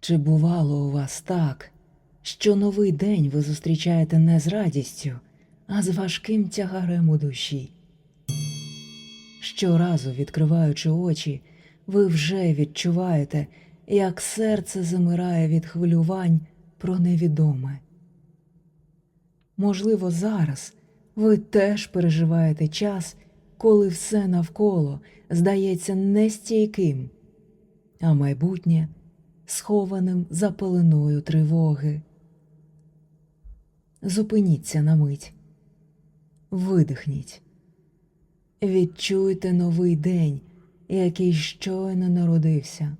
Чи бувало у вас так, що новий день ви зустрічаєте не з радістю, а з важким тягарем у душі? Щоразу, відкриваючи очі, ви вже відчуваєте, як серце замирає від хвилювань про невідоме. Можливо, зараз ви теж переживаєте час, коли все навколо здається нестійким, а майбутнє схованим за пеленою тривоги. Зупиніться на мить, видихніть, відчуйте новий день, який щойно народився.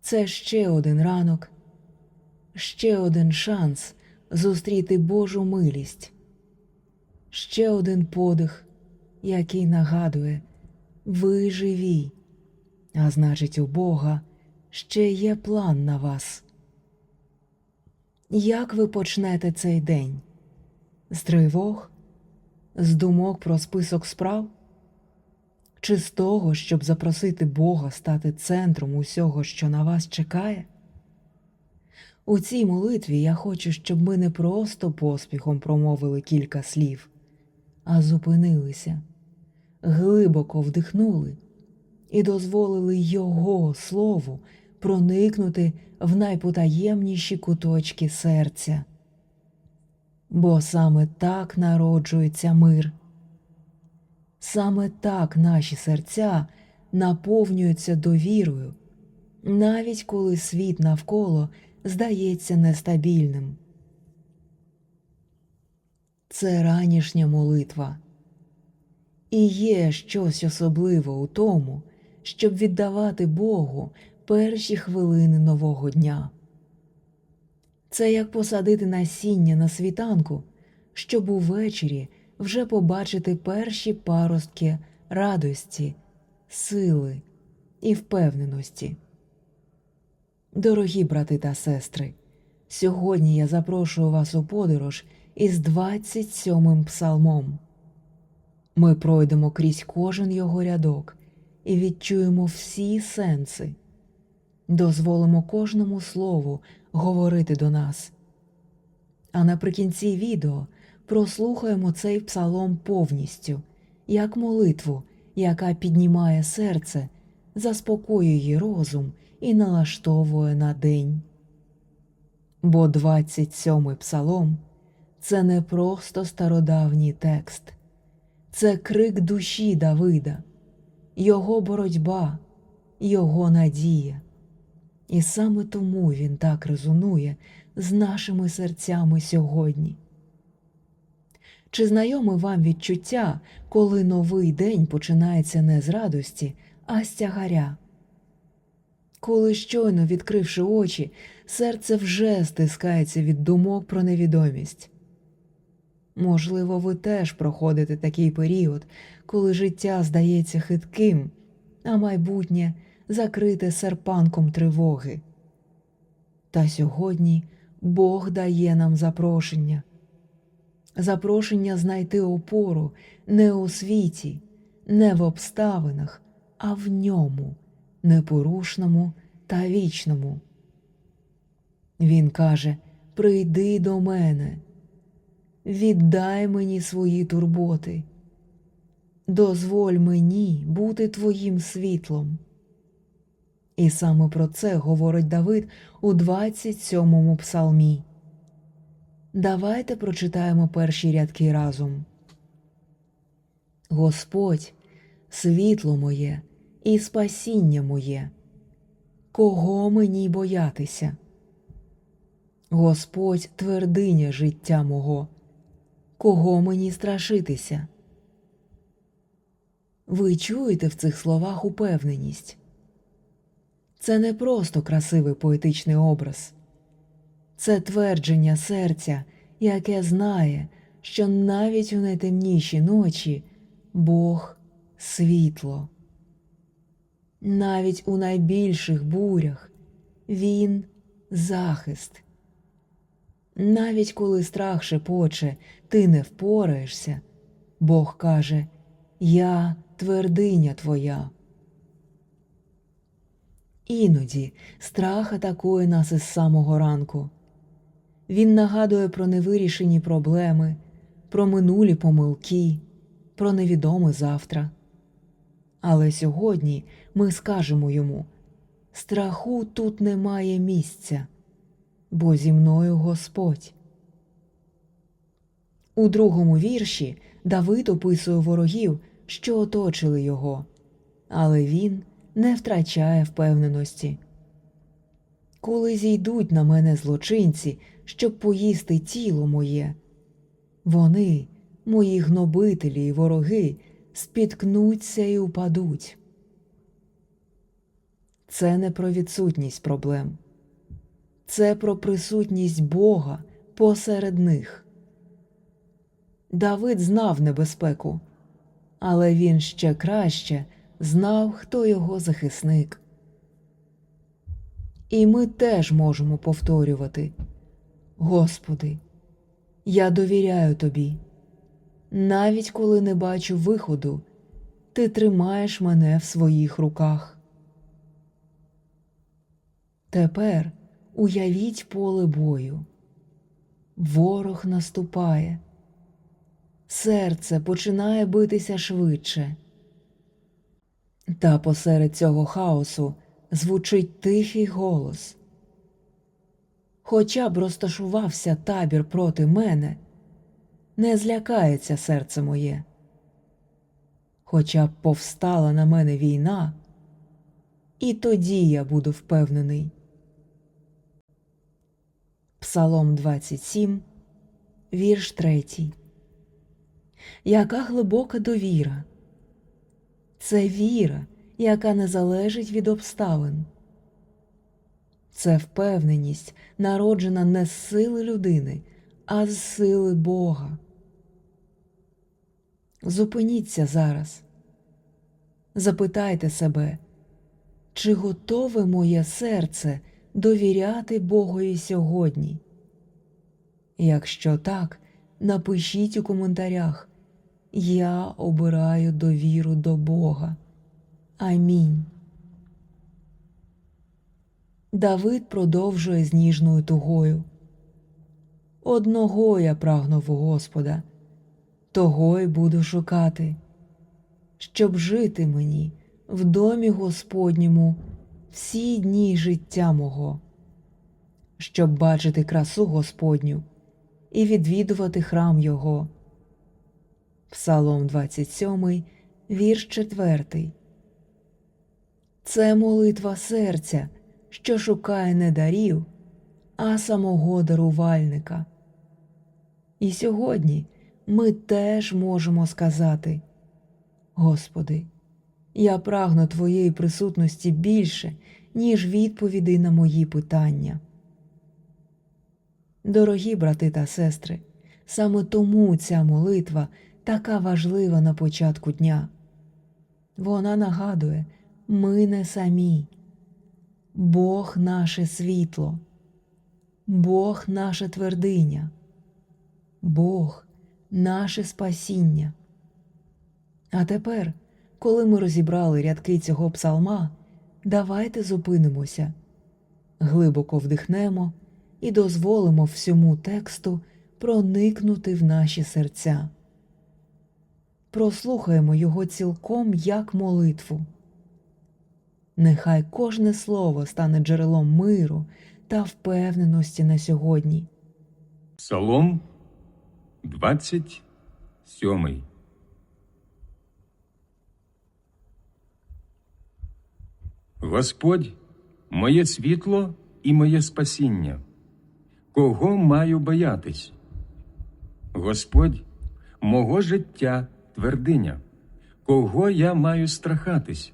Це ще один ранок, ще один шанс зустріти Божу милість, ще один подих, який нагадує ви живі, а значить, у Бога ще є план на вас. Як ви почнете цей день? З тривог? З думок про список справ? Чи з того, щоб запросити Бога стати центром усього, що на вас чекає? У цій молитві я хочу, щоб ми не просто поспіхом промовили кілька слів, а зупинилися, глибоко вдихнули і дозволили Його слову проникнути в найпотаємніші куточки серця. Бо саме так народжується мир. Саме так наші серця наповнюються довірою, навіть коли світ навколо здається нестабільним. Це ранішня молитва. І є щось особливе у тому, щоб віддавати Богу перші хвилини нового дня. Це як посадити насіння на світанку, щоб увечері вже побачити перші паростки радості, сили і впевненості. Дорогі брати та сестри, сьогодні я запрошую вас у подорож із 27-м псалмом. Ми пройдемо крізь кожен його рядок і відчуємо всі сенси, дозволимо кожному слову говорити до нас. А наприкінці відео прослухаємо цей псалом повністю, як молитву, яка піднімає серце, заспокоює розум і налаштовує на день. Бо 27-й псалом це не просто стародавній текст, це крик душі Давида, його боротьба, його надія. І саме тому він так резонує з нашими серцями сьогодні. Чи знайоме вам відчуття, коли новий день починається не з радості, а з тягаря? Коли щойно відкривши очі, серце вже стискається від думок про невідомість. Можливо, ви теж проходите такий період, коли життя здається хитким, а майбутнє закрите серпанком тривоги. Та сьогодні Бог дає нам запрошення запрошення знайти опору не у світі, не в обставинах, а в ньому, непорушному та вічному. Він каже Прийди до мене, віддай мені свої турботи, дозволь мені бути твоїм світлом. І саме про це говорить Давид у 27-му псалмі. Давайте прочитаємо перші рядки разом. Господь, світло моє і спасіння моє, кого мені боятися? Господь твердиня життя мого, кого мені страшитися? Ви чуєте в цих словах упевненість? Це не просто красивий поетичний образ. Це твердження серця, яке знає, що навіть у найтемніші ночі Бог світло. Навіть у найбільших бурях Він захист. Навіть коли страх шепоче, ти не впораєшся, Бог каже Я твердиня твоя. Іноді страх атакує нас із самого ранку. Він нагадує про невирішені проблеми, про минулі помилки, про невідоме завтра. Але сьогодні ми скажемо йому страху тут немає місця, бо зі мною Господь. У другому вірші Давид описує ворогів, що оточили його, але він не втрачає впевненості. Коли зійдуть на мене злочинці, щоб поїсти тіло моє, вони, мої гнобителі і вороги, спіткнуться і упадуть. Це не про відсутність проблем, це про присутність Бога посеред них. Давид знав небезпеку, але він ще краще знав, хто його захисник. І ми теж можемо повторювати Господи, я довіряю Тобі. Навіть коли не бачу виходу, Ти тримаєш мене в своїх руках. Тепер уявіть поле бою. Ворог наступає. Серце починає битися швидше. Та посеред цього хаосу звучить тихий голос. Хоча б розташувався табір проти мене, не злякається серце моє. Хоча б повстала на мене війна, і тоді я буду впевнений. Псалом 27, вірш 3. Яка глибока довіра. Це віра, яка не залежить від обставин. Це впевненість, народжена не з сили людини, а з сили Бога. Зупиніться зараз. Запитайте себе, чи готове моє серце довіряти Богові сьогодні? Якщо так, напишіть у коментарях Я обираю довіру до Бога. Амінь. Давид продовжує з ніжною тугою. Одного я прагнув у Господа, того й буду шукати, щоб жити мені в домі Господньому всі дні життя мого, щоб бачити красу Господню і відвідувати храм Його. Псалом 27, вірш 4. Це молитва серця, що шукає не дарів, а самого дарувальника. І сьогодні ми теж можемо сказати: Господи, я прагну Твоєї присутності більше, ніж відповідей на мої питання. Дорогі брати та сестри, саме тому ця молитва така важлива на початку дня. Вона нагадує, ми не самі. Бог наше світло, Бог наша твердиня, Бог наше спасіння. А тепер, коли ми розібрали рядки цього псалма, давайте зупинимося, глибоко вдихнемо і дозволимо всьому тексту проникнути в наші серця. Прослухаємо його цілком як молитву. Нехай кожне слово стане джерелом миру та впевненості на сьогодні. Псалом 27. Господь моє світло і моє спасіння. Кого маю боятись? Господь мого життя твердиня. Кого я маю страхатись?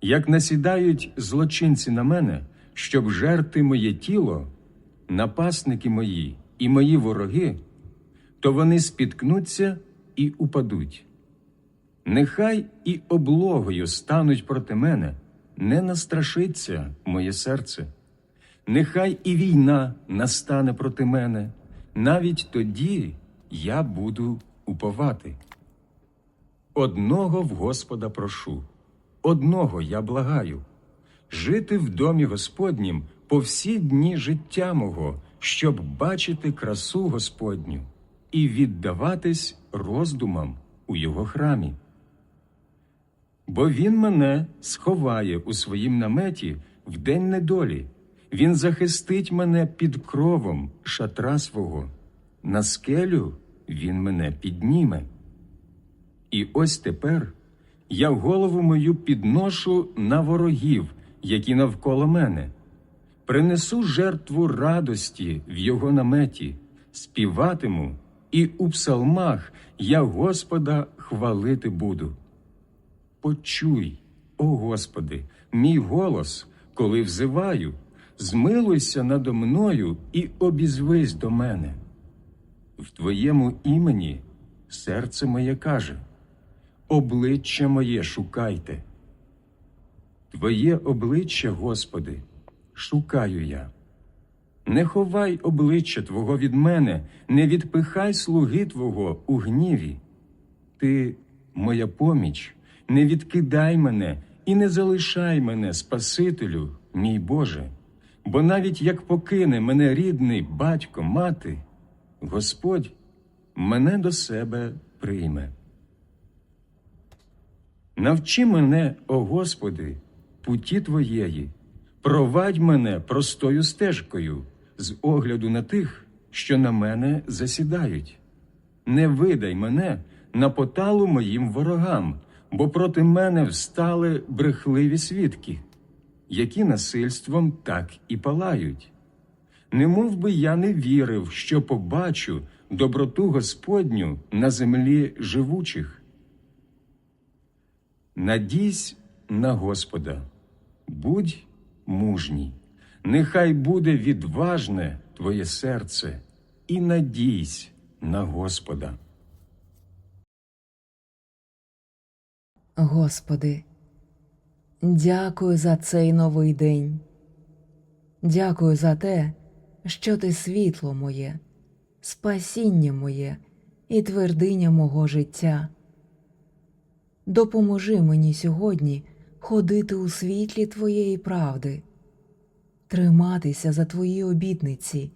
Як насідають злочинці на мене, щоб жерти моє тіло, напасники мої і мої вороги, то вони спіткнуться і упадуть. Нехай і облогою стануть проти мене, не настрашиться моє серце. Нехай і війна настане проти мене, навіть тоді я буду уповати. Одного в Господа прошу, одного я благаю, жити в домі Господнім по всі дні життя мого, щоб бачити красу Господню і віддаватись роздумам у його храмі. Бо він мене сховає у своїм наметі в день недолі. Він захистить мене під кровом шатра свого. На скелю він мене підніме. І ось тепер я голову мою підношу на ворогів, які навколо мене. Принесу жертву радості в його наметі, співатиму, і у псалмах я Господа хвалити буду. Почуй, о Господи, мій голос, коли взиваю, змилуйся надо мною і обізвись до мене. В Твоєму імені серце моє каже, обличчя моє шукайте. Твоє обличчя, Господи, шукаю я. Не ховай обличчя Твого від мене, не відпихай слуги Твого у гніві. Ти моя поміч, не відкидай мене і не залишай мене, Спасителю, мій Боже, бо навіть як покине мене рідний батько, мати, Господь мене до себе прийме. Навчи мене, о Господи, путі Твоєї, провадь мене простою стежкою з огляду на тих, що на мене засідають. Не видай мене на поталу моїм ворогам, бо проти мене встали брехливі свідки, які насильством так і палають. Не мов би я не вірив, що побачу доброту Господню на землі живучих. Надійсь на Господа, будь мужній, нехай буде відважне твоє серце, і надійсь на Господа. Господи, дякую за цей новий день. Дякую за те, що ти світло моє, спасіння моє і твердиня мого життя. Допоможи мені сьогодні ходити у світлі Твоєї правди, триматися за Твої обітниці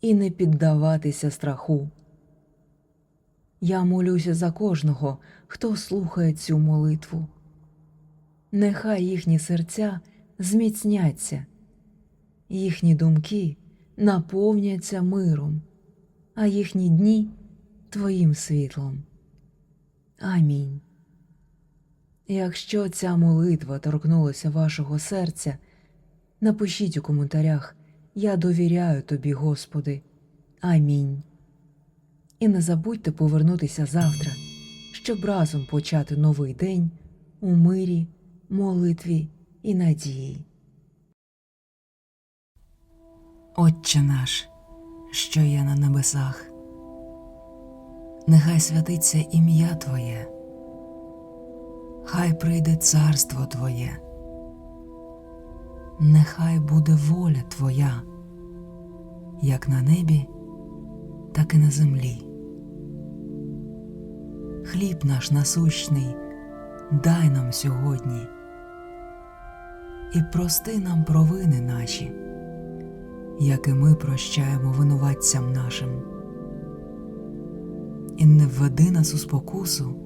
і не піддаватися страху. Я молюся за кожного, хто слухає цю молитву. Нехай їхні серця зміцняться, їхні думки наповняться миром, а їхні дні Твоїм світлом. Амінь. Якщо ця молитва торкнулася вашого серця, напишіть у коментарях Я довіряю тобі, Господи. Амінь. І не забудьте повернутися завтра, щоб разом почати новий день у мирі, молитві і надії. Отче наш, що є на небесах, нехай святиться ім'я Твоє, хай прийде царство Твоє, нехай буде воля Твоя, як на небі, так і на землі. Хліб наш насущний дай нам сьогодні і прости нам провини наші, як і ми прощаємо винуватцям нашим. І не введи нас у спокусу,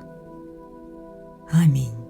Амінь.